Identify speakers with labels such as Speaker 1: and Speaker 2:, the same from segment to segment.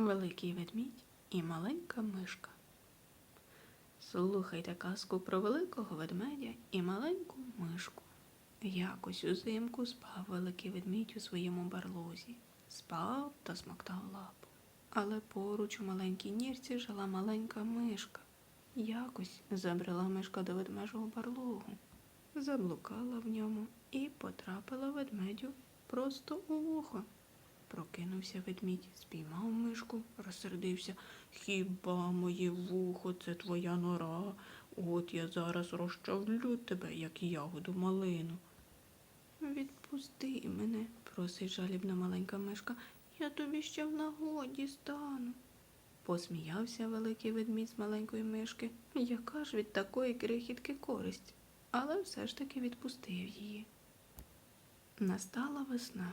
Speaker 1: Великий ведмідь і маленька мишка. Слухайте казку про великого ведмедя і маленьку мишку. Якось узимку спав великий ведмідь у своєму барлозі. Спав та смоктав лапу. Але поруч у маленькій нірці жила маленька мишка. Якось забрела мишка до ведмежого барлогу, заблукала в ньому і потрапила ведмедю просто у вухо. Прокинувся ведмідь, спіймав мишку, розсердився. Хіба моє вухо це твоя нора? От я зараз розчавлю тебе, як ягоду малину. Відпусти мене, просить жалібна маленька мишка. Я тобі ще в нагоді стану. Посміявся великий ведмідь з маленької мишки. Яка ж від такої крихітки користь? Але все ж таки відпустив її. Настала весна.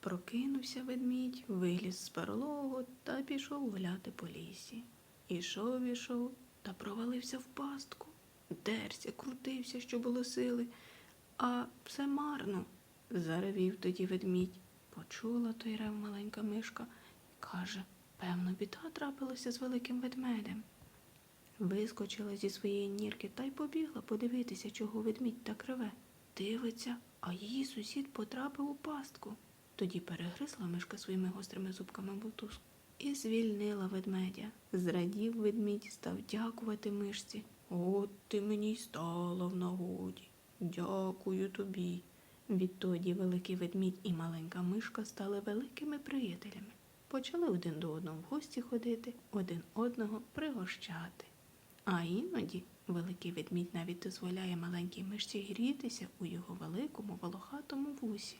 Speaker 1: Прокинувся ведмідь, виліз з перлогу та пішов гуляти по лісі. Ішов, ішов та провалився в пастку. Дерся, крутився, що було сили, а все марно. Заревів тоді ведмідь. Почула той рев маленька мишка і каже, певно, біда трапилася з великим ведмедем. Вискочила зі своєї нірки та й побігла подивитися, чого ведмідь так реве. Дивиться, а її сусід потрапив у пастку. Тоді перегризла мишка своїми гострими зубками болтушку і звільнила ведмедя. Зрадів ведмідь, став дякувати мишці. От ти мені й стала в нагоді. Дякую тобі. Відтоді великий ведмідь і маленька мишка стали великими приятелями. Почали один до одного в гості ходити, один одного пригощати. А іноді великий ведмідь навіть дозволяє маленькій мишці грітися у його великому волохатому вусі.